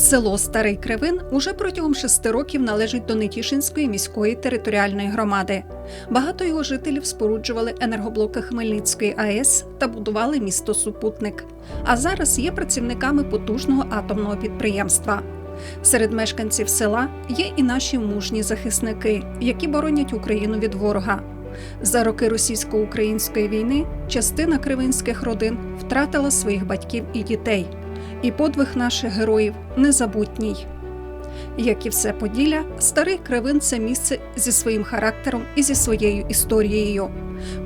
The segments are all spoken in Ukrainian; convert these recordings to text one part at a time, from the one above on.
Село Старий Кривин уже протягом шести років належить до Нетішинської міської територіальної громади. Багато його жителів споруджували енергоблоки Хмельницької АЕС та будували місто Супутник. А зараз є працівниками потужного атомного підприємства. Серед мешканців села є і наші мужні захисники, які боронять Україну від ворога. За роки російсько-української війни частина кривинських родин втратила своїх батьків і дітей. І подвиг наших героїв незабутній. Як і все Поділля, старий Кривин це місце зі своїм характером і зі своєю історією.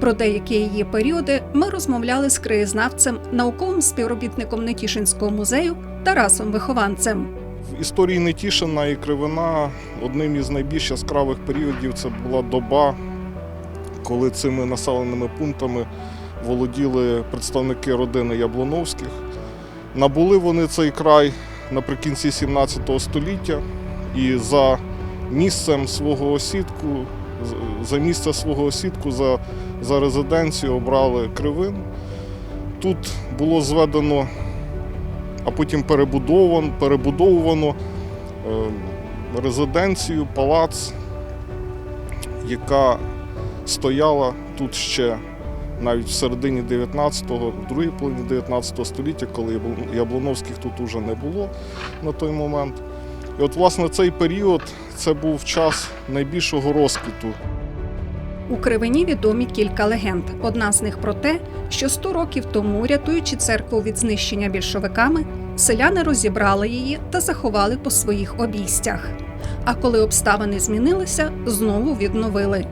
Про деякі її періоди ми розмовляли з краєзнавцем, науковим співробітником Нетішинського музею Тарасом Вихованцем. В історії Нетішина і Кривина одним із найбільш яскравих періодів це була доба, коли цими населеними пунктами володіли представники родини Яблоновських. Набули вони цей край наприкінці 17 століття і за місцем свого осідку, за місце свого осідку, за, за резиденцію обрали Кривин. Тут було зведено а потім перебудовано, перебудовувано резиденцію, палац, яка стояла тут ще навіть в середині 19-го, в другій половині 19 століття, коли Яблоновських тут уже не було на той момент. І от, власне, цей період це був час найбільшого розквіту У Кривині відомі кілька легенд. Одна з них про те, що 100 років тому, рятуючи церкву від знищення більшовиками, селяни розібрали її та заховали по своїх обійстях. А коли обставини змінилися, знову відновили.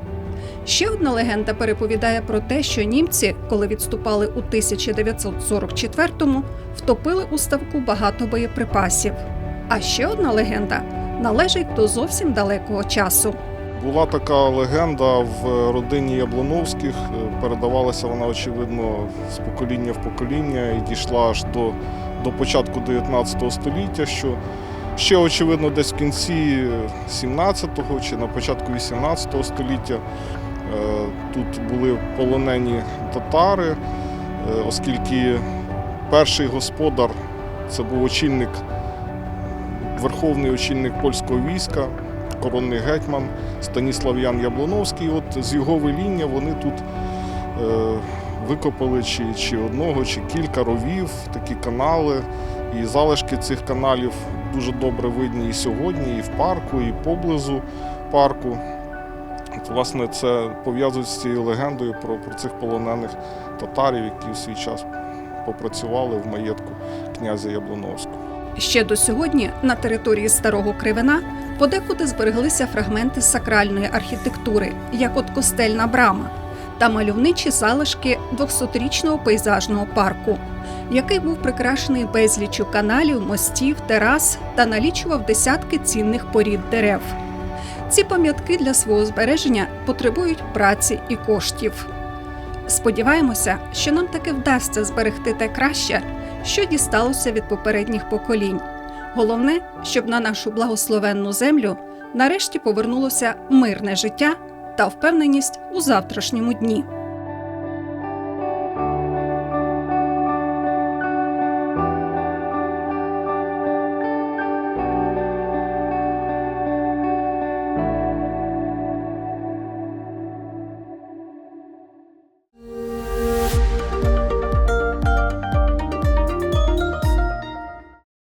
Ще одна легенда переповідає про те, що німці, коли відступали у 1944-му, втопили у ставку багато боєприпасів. А ще одна легенда належить до зовсім далекого часу. Була така легенда в родині Яблоновських. Передавалася вона, очевидно, з покоління в покоління і дійшла аж до, до початку 19 століття, що ще, очевидно, десь в кінці 17-го чи на початку 18 століття тут були полонені татари, е, оскільки перший господар це був очільник, верховний очільник польського війська, коронний гетьман. Станіслав Ян Яблоновський. От з його веління вони тут е, викопали чи, чи одного, чи кілька ровів, такі канали. І залишки цих каналів дуже добре видні і сьогодні, і в парку, і поблизу парку. Власне, це пов'язують з цією легендою про, про цих полонених татарів, які в свій час попрацювали в маєтку князя Яблоновського. Ще до сьогодні на території старого Кривина подекуди збереглися фрагменти сакральної архітектури, як от костельна брама, та мальовничі залишки 200-річного пейзажного парку, який був прикрашений безліччю каналів, мостів, терас та налічував десятки цінних порід дерев. Ці пам'ятки для свого збереження потребують праці і коштів. Сподіваємося, що нам таки вдасться зберегти те краще, що дісталося від попередніх поколінь. Головне, щоб на нашу благословенну землю нарешті повернулося мирне життя та впевненість у завтрашньому дні.